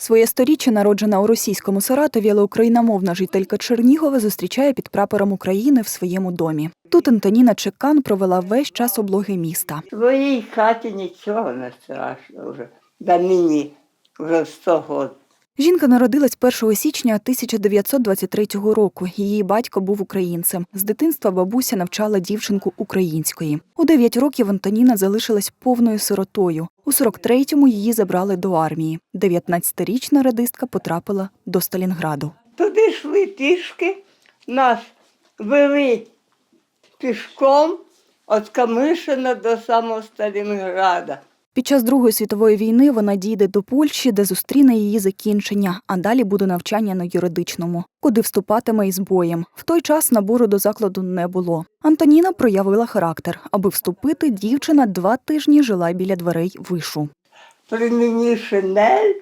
Своє сторіччя, народжена у російському Саратові, але україномовна жителька Чернігова зустрічає під прапором України в своєму домі. Тут Антоніна Чекан провела весь час облоги міста. В своїй хаті нічого не страшно вже. Да мені вже 100 років. Жінка народилась 1 січня 1923 року. Її батько був українцем. З дитинства бабуся навчала дівчинку української. У 9 років Антоніна залишилась повною сиротою. У 43-му її забрали до армії. 19-річна радистка потрапила до Сталінграду. Туди йшли пішки, нас вели пішком від Камишина до самого Сталінграда. Під час Другої світової війни вона дійде до Польщі, де зустріне її закінчення, а далі буде навчання на юридичному, куди вступатиме із боєм. В той час набору до закладу не було. Антоніна проявила характер. Аби вступити, дівчина два тижні жила біля дверей вишу. При мені шинель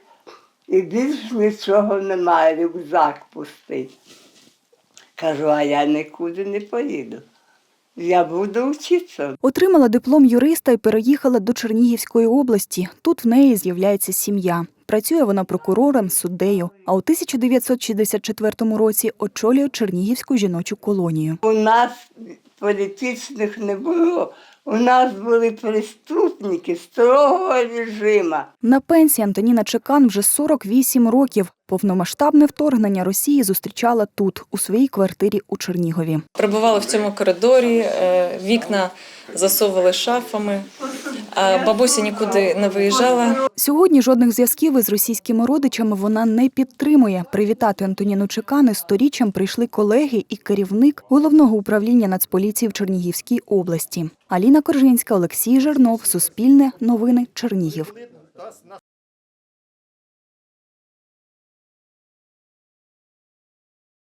і більш нічого немає, рюкзак пустий. Кажу, а я нікуди не поїду. Я буду вчитися. Отримала диплом юриста і переїхала до Чернігівської області. Тут в неї з'являється сім'я. Працює вона прокурором, суддею. А у 1964 році очолює Чернігівську жіночу колонію. У нас політичних не було. У нас були преступники строгого режиму. На пенсії Антоніна Чекан вже 48 років. Повномасштабне вторгнення Росії зустрічала тут, у своїй квартирі у Чернігові. Прибувала в цьому коридорі, е, вікна засовували шафами, бабуся нікуди не виїжджала. Сьогодні жодних зв'язків із російськими родичами вона не підтримує. Привітати Антоніну Чекани сторіччям прийшли колеги і керівник головного управління Нацполіції в Чернігівській області. Аліна Коржинська, Олексій Жернов, Суспільне, Новини, Чернігів.